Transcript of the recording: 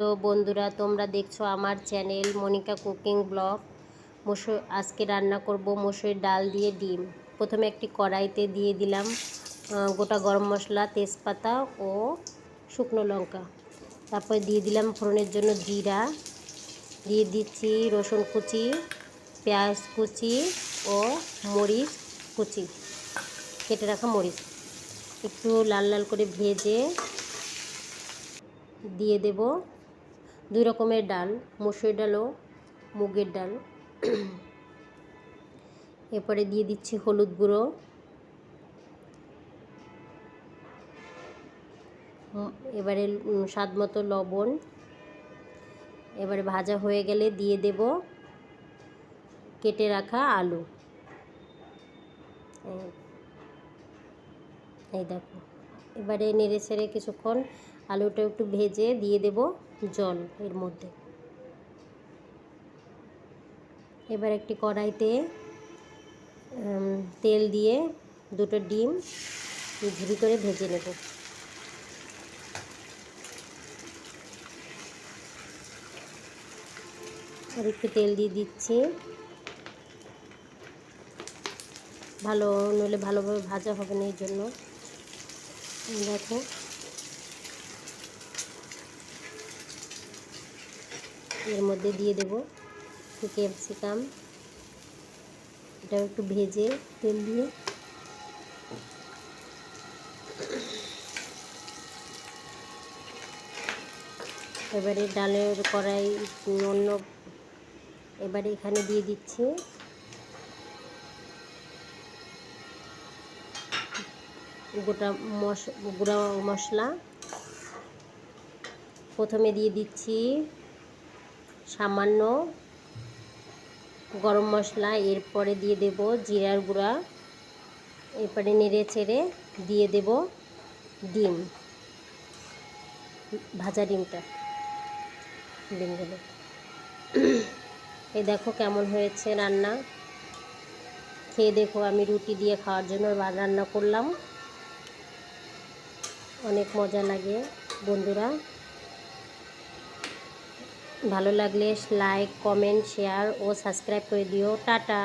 তো বন্ধুরা, তোমরা দেখছ আমার চ্যানেল মনিকা কুকিং ব্লগ। মসুর, আজকে রান্না করব মসুর ডাল দিয়ে ডিম। প্রথমে একটি কড়াইতে দিয়ে দিলাম গোটা গরম মশলা, তেজপাতা ও শুকনো লঙ্কা। তারপর দিয়ে দিলাম ফোড়নের জন্য জিরা। দিয়ে দিচ্ছি রসুন কুচি, পেঁয়াজ কুচি ও মরিচ কুচি, কেটে রাখা মরিচ। একটু লাল লাল করে ভেজে দিয়ে দেব। দুই রকমের ডাল, মসুর ডাল ও মুগের ডাল। এরপরে দিয়ে দিচ্ছি হলুদ গুঁড়ো। এবারে স্বাদ মতো লবণ। এবারে ভাজা হয়ে গেলে দিয়ে দেব কেটে রাখা আলু। এই- দেখো। এবারে নেড়ে ছেড়ে কিছুক্ষণ আলুটা একটু ভেজে দিয়ে দেব জল এর মধ্যে। এবার একটি কড়াইতে তেল দিয়ে দুটো ডিম ঝুরি করে ভেজে নেব। আর একটু তেল দিয়ে দিচ্ছি। ভালো, নইলে ভালোভাবে ভাজা হবে না এই জন্য। দেখো। এর মধ্যে দিয়ে দেব ক্যাপসিকাম। এটাও একটু ভেজে তেল দিয়ে। এবারে ডালের কড়াই অন্য এবারে এখানে দিয়ে দিচ্ছি গোটা মশ, গুঁড়া মশলা। প্রথমে দিয়ে দিচ্ছি সামান্য গরম মশলা, এরপরে দিয়ে দেব জিরার গুঁড়া। এরপরে নেড়ে চেড়ে দিয়ে দেব ডিম, ভাজা ডিমটা, ডিমগুলো। এই দেখো কেমন হয়েছে রান্না। খেয়ে দেখো আমি রুটি দিয়ে খাওয়ার জন্য রান্না করলাম। অনেক মজা লাগে বন্ধুরা। ভালো লাগলে লাইক কমেন্ট শেয়ার ও সাবস্ক্রাইব করে দিও। টাটা।